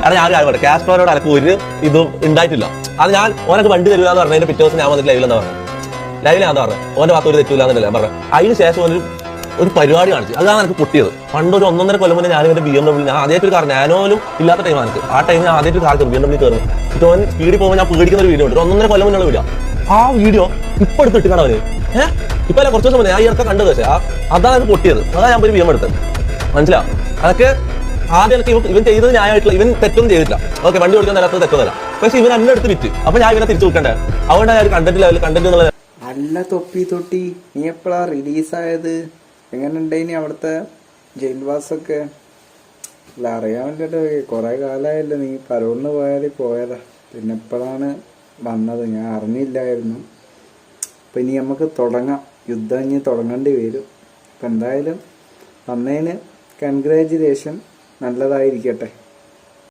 കാരണം ഞാൻ കാര്യം പറയാം കാസ്ട്രോനോട് അനക്ക് ഒരു ഇതും ഉണ്ടായിട്ടില്ല. അത് ഞാൻ ഓനക്ക് വണ്ടി തരില്ല എന്ന് പറഞ്ഞതിന്റെ പിറ്റേ ദിവസം ഞാൻ വന്നിട്ട് ലൈവിലെന്ന് പറഞ്ഞു എന്താ പറഞ്ഞു ഓന്റെ ഭാഗത്ത് ഒരു തെറ്റില്ല എന്നല്ല ഞാൻ പറഞ്ഞു അതിന് ശേഷം ഒരു ഒരു പരിപാടി കാണിച്ചു. അതാണ് എനിക്ക് പൊട്ടിയത്. പണ്ട് ഒരു ഒന്നൊന്നര കൊല്ലം മുന്നേ ഞാൻ ഇവന്റെ ബി എം ഡബ്ല്യൂ ഞാൻ ആദ്യമായിട്ട് ഒരു കാർ ഇല്ലാത്ത ടൈമാണ് എനിക്ക്. ആ ടൈമിൽ ഞാൻ ആദ്യമായിട്ട് കാർ ബി എം ഡബ്ല്യൂ കയറുന്നു അവൻ സ്പീഡിൽ പോകുമ്പോൾ ഞാൻ പേടിക്കുന്ന ഒരു വീഡിയോ ഉണ്ട് ഒരു കൊല്ലം മുന്നേ ഉള്ള വീഡിയോ ആ. വീഡിയോ ഇപ്പൊ എടുത്ത് ഇട്ടിട്ടാണ് അവന് ഏഹ് ഇപ്പൊ അല്ല കുറച്ച് ദിവസം മുന്നേ ഈ ഇറക്കം കണ്ടത് പക്ഷേ അതാണ് പൊട്ടിയത്. അതാണ് ഞാൻ ഒരു ബി എം എടുത്തത്. മനസ്സിലാവും അതൊക്കെ ആദ്യം എനിക്ക് ഇവൻ ചെയ്തത് ന്യായമായിട്ടുള്ള ഇവൻ തെറ്റൊന്നും ചെയ്തില്ല ഓക്കെ വണ്ടി ഓടിക്കാൻ നേരത്തെ തെറ്റൊന്നുമല്ല പക്ഷെ ഇവൻ എന്നെ എടുത്ത് വിറ്റ്. അപ്പൊ ഞാൻ ഇവനെ തിരിച്ചു കൊടുക്കണ്ടേ അതുകൊണ്ട് ഞാൻ കണ്ടന്റ് ലെവൽ കണ്ടന്റ് എന്നുള്ള അല്ല തൊപ്പി തൊട്ടി നീ എപ്പോഴാ റിലീസായത് എങ്ങനെ ഉണ്ടായിനി അവിടുത്തെ ജയിൽവാസൊക്കെ? അല്ല അറിയാൻ വേണ്ടിട്ട് കുറെ കാലമായില്ല നീ പരോളിന് പോയാൽ പോയതാ. പിന്നെ എപ്പോഴാണ് വന്നത്? ഞാൻ അറിഞ്ഞില്ലായിരുന്നു. അപ്പം ഇനി നമുക്ക് തുടങ്ങാം. യുദ്ധം ഇനി തുടങ്ങേണ്ടി വരും. അപ്പം എന്തായാലും വന്നതിന് കൺഗ്രാജുലേഷൻ നല്ലതായിരിക്കട്ടെ.